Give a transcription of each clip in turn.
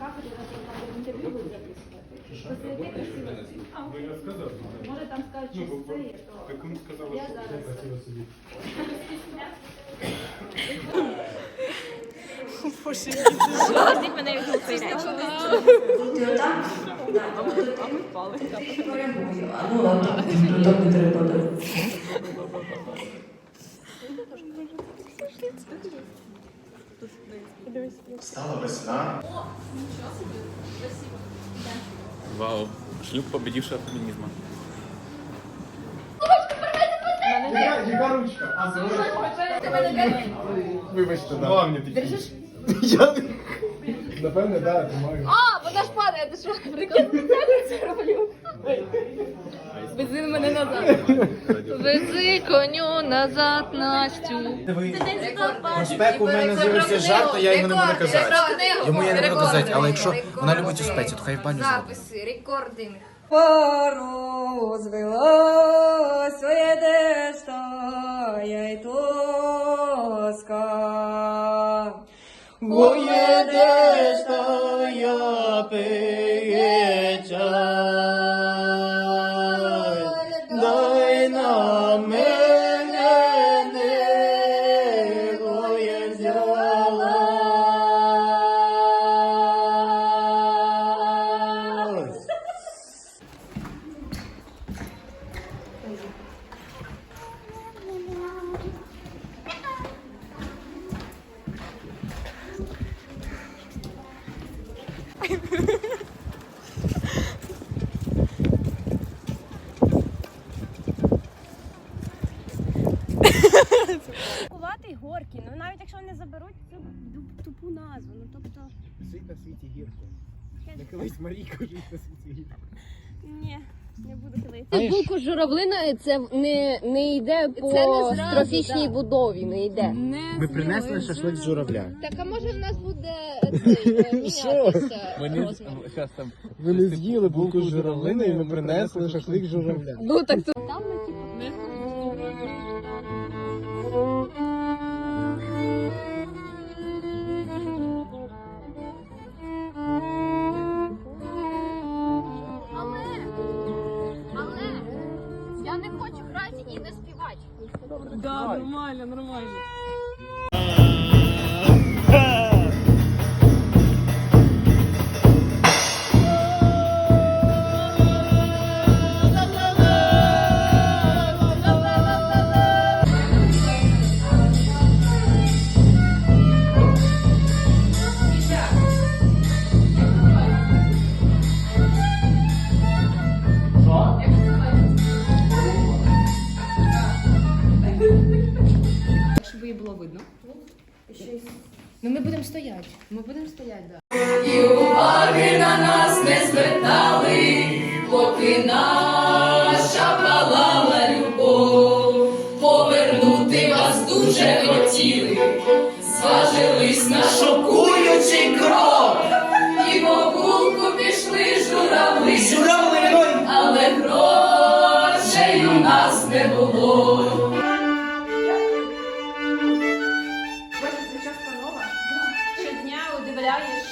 кафедрі наприклад, інтерв'ю будуть записувати. Ну я сказав. Може там скажуть, що це є, то кому сказала, я зараз. Боже, Скажіть мене, як глухий речі. А ми впали. Ну, там не треба. Стала весна. Вау. Шлюб победивший феминизма. Яка, яка ручка? А, Вибачте, да. Вам не Держиш? Я не... Напевне, да, тримаю. А, вона ж падає, ти що? Прикольно, я це роблю. Вези мене назад. Вези коню назад, Настю. Спеку в мене з'явився жарт, а я йому не буду казати. Йому я не буду казати, але якщо вона любить у спеці, то хай в баню зробить. Записи, рекординг. Пару Кувати горки, ну навіть якщо вони заберуть цю тупу назву, ну тобто, Жить на світі гірко. Не колись Марійко жить на світі гірко. ні, не буду хилити. Булку журавлина це не, не йде по не зразу, строфічній да. будові, не йде. Ми принесли шашлик з журавля. Так, а може в нас буде цей, е, мінятися розмір? Там Ви не з'їли булку з журавлини, і ми принесли шашлик з журавля. Ну так то Там ми типу Да, нормально, нормально. Нас не було. Прическа нова. Щодня удивляєш,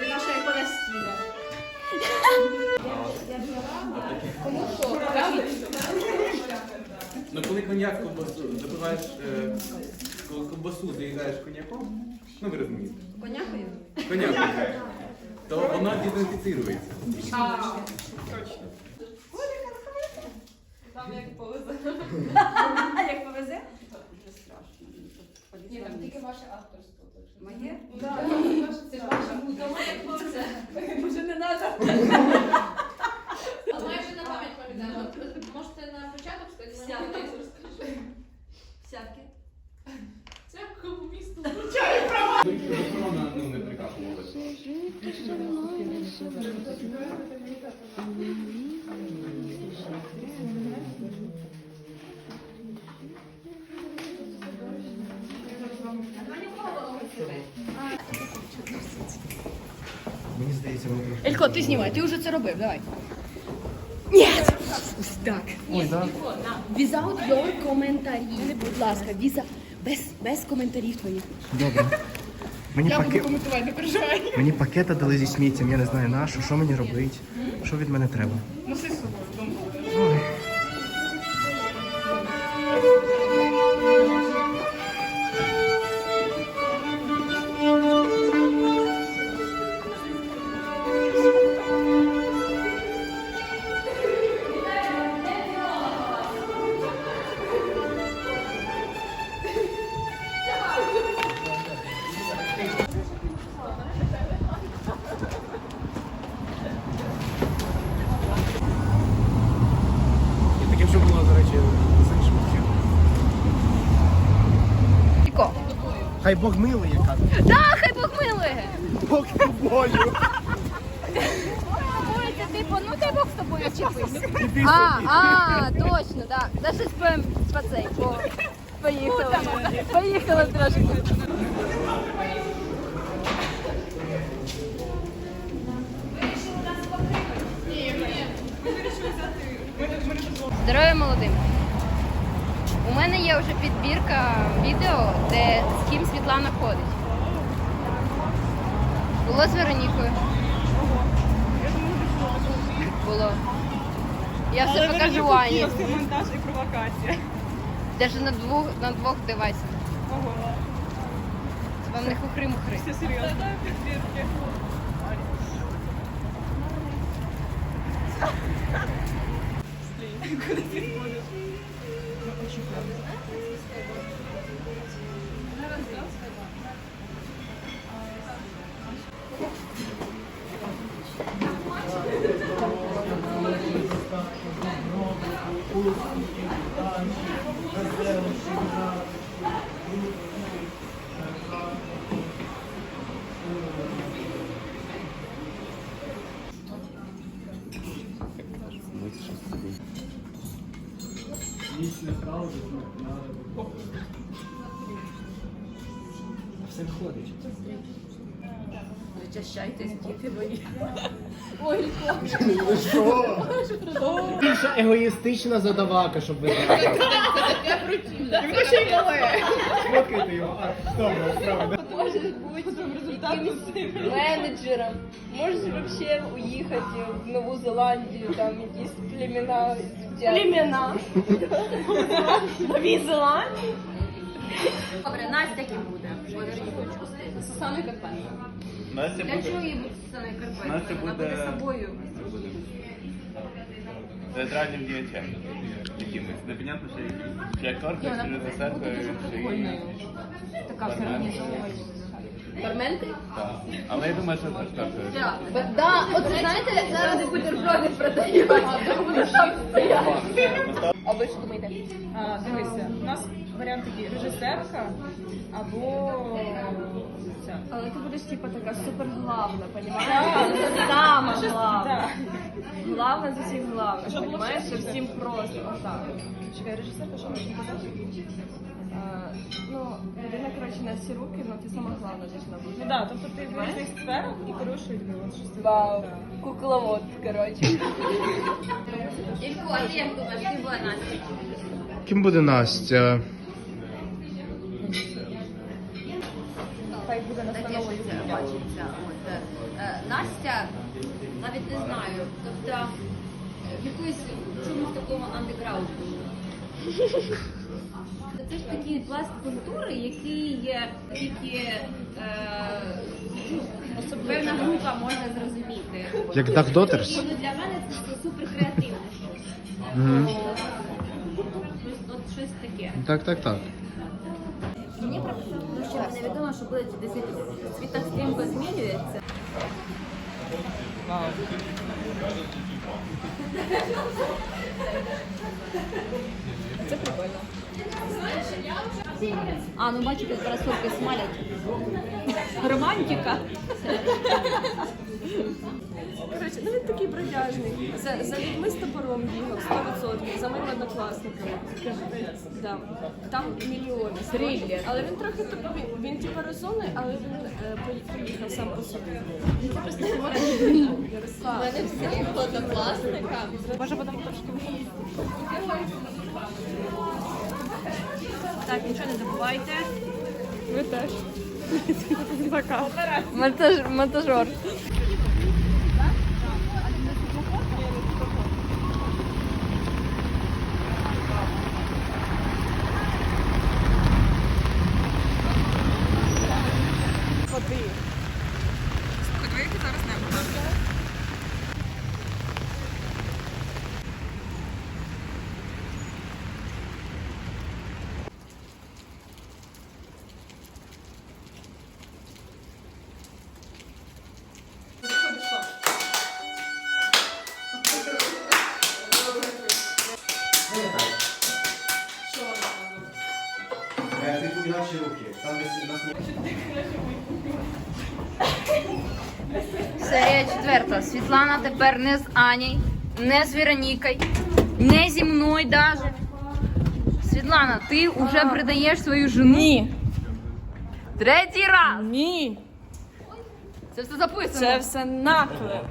е, наша ікона стіля. Ну коли коньяк ковбасу запиваєш, е, коли ковбасу заїдаєш коньяком, ну ви розумієте. Конякою? Коньяком, то воно дезінфіцирується. А як повезе? Ні, там тільки ваше авторство. Моє? Це ж ваше. Може не треба. Мені здається, ми трошки. Елько, ти знімай, ти вже це робив, давай. Ні! Ось так. Ой, да? Without your коментарі. Будь ласка, віза без, без коментарів твоїх. Добре. Мені, Я буду пакет... коментувати, не переживай. мені пакета дали зі сміттям, я не знаю на що, що мені робити, що від мене треба. Носи з собою. Ой. Хай Бог милий, яка. Да, хай Бог милує. Бог тобою. Боїться, типу, ну дай Бог з тобою чіпись. А, а, точно, да. Да по цей, по... Поїхали. Поїхали трошки. Здоров'я молодим. У мене є вже підбірка відео, де з ким Світлана ходить. Було з Веронікою. Було. Я все покажу Ані. Це монтаж і провокація. Даже на двох на двох девайсах. Ого, Це вам не хухри-мухри. це серйозно. Підбірки. Все виходить. Зачащайтесь, діти мої. Більша егоїстична задавака, щоб ви знали. Його. А, добре, справді. Менеджером. Можеш вообще уїхати в Нову Зеландію, там якісь племена. Племена. Новій Зеландії? Добре, Настя ким буде? Сусана Карпенко. Настя Для чого їй бути Сусаною Карпенко? Настя Вона буде- буде собою. театральним діячем. Якимось. Непонятно, що яким. Чи актор, чи режисер, чи... Така все одно. Карменти? Так. Але я думаю, що це актор. Да, от ви знаєте, зараз бутерброди продають. Вони там стоять. А ви що думаєте? А, дивися, у нас варіант такий режисерка або ця. Але ти будеш типа така супер главна, понімаєш? Сама главна. Главна з усіх главних, Щоб понімаєш? всім просто отак. Чекай, режисерка, що можна казати? Е, Ну, людина, коротше, на всі руки, але ти сама главна должна бути. Ну так, тобто ти в різних сферах і керуєш людьми. От щось таке. Вау, кукловод, коротше. Ілько, а ти як думаєш, ким була Настя? Ким буде Настя? Хай буде настановою. Бачиться. От, е, е, Настя, навіть не знаю, тобто е, в якоїсь чомусь такому андеграунду. Це ж такий пласт культури, який є тільки е, ну, певна група може зрозуміти. Як Daughters? Ну, для мене це супер креативне щось. Мгм. От, от щось таке. Так, так, так. Буде десь світ так стрімко змінюється. Це прикольно. А, ну бачите, зараз хлопці смалять. Романтика. Коротше, ну він такий бродяжний. За, за людьми з топором бігав 100%, за моїми однокласниками. Да. Там мільйони. Триллер. Але він трохи типу, він, він типу розумний, але він е, пої- поїхав сам по собі. Він це просто Ярослав. У мене всі однокласника. Може будемо трошки. Так, нічого не забувайте. Ви теж. Пока. Монтаж, монтажер. Світлана тепер не з Аней, не з Веронікою, не зі мною даже. Світлана, ти вже придаєш свою жену? Ні. Третій раз. Ні, Це все записано. це все наклеп.